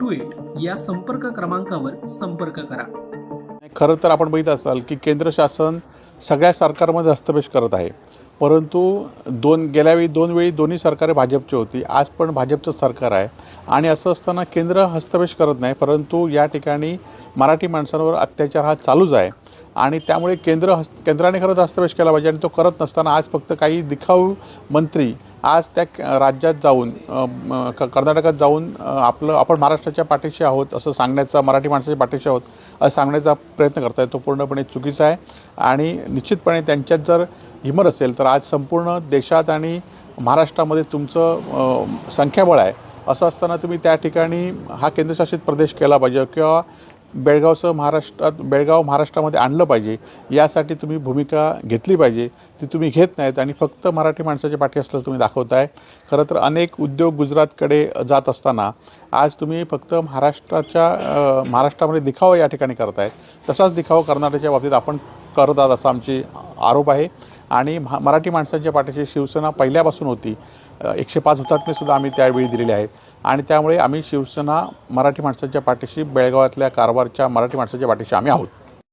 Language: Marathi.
two eight या संपर्क क्रमांकावर संपर्क करा. खरं तर आपण बघित असाल की केंद्र शासन सगळ्या सरकारमध्ये हस्तक्षेप करत आहे. परंतु दोन गेल्यावेळी दोन वेळी दोन्ही सरकारे भाजपची होती. आज पण भाजपचं सरकार आहे. आणि असं असताना केंद्र हस्तक्षेप करत नाही. परंतु या ठिकाणी मराठी माणसांवर अत्याचार हा चालूच आहे. आणि त्यामुळे केंद्र हस्त केंद्राने खरंच हस्तवेश केला पाहिजे आणि तो करत नसताना आज फक्त काही दिखाऊ मंत्री आज त्या राज्यात जाऊन क- कर्नाटकात जाऊन आपलं आपण महाराष्ट्राच्या पाठीशी आहोत असं सांगण्याचा मराठी माणसाच्या पाठीशी आहोत असं सांगण्याचा प्रयत्न करत आहे तो पूर्णपणे चुकीचा आहे. आणि निश्चितपणे त्यांच्यात जर हिमर असेल तर आज संपूर्ण देशात आणि महाराष्ट्रामध्ये तुमचं संख्याबळ आहे. असं असताना तुम्ही त्या ठिकाणी हा केंद्रशासित प्रदेश केला पाहिजे किंवा बेळगावचं महाराष्ट्रात बेळगाव महाराष्ट्रामध्ये आणलं पाहिजे यासाठी तुम्ही भूमिका घेतली पाहिजे ती तुम्ही घेत नाहीत आणि फक्त मराठी माणसाच्या पाठी असलं तुम्ही दाखवताय. खरं तर अनेक उद्योग गुजरातकडे जात असताना आज तुम्ही फक्त महाराष्ट्राच्या महाराष्ट्रामध्ये दिखावा या ठिकाणी करताय. तसाच दिखावा कर्नाटकच्या बाबतीत आपण करत आहात असा आमची आरोप आहे. आणि महा मराठी माणसांच्या पाठीशी शिवसेना पहिल्यापासून होती. एकशे पाच हुतात्मेसुद्धा आम्ही त्यावेळी दिलेले आहेत. आणि त्यामुळे आम्ही शिवसेना मराठी माणसांच्या पाठीशी बेळगावातल्या कारवारच्या मराठी माणसाच्या पाठीशी आम्ही आहोत.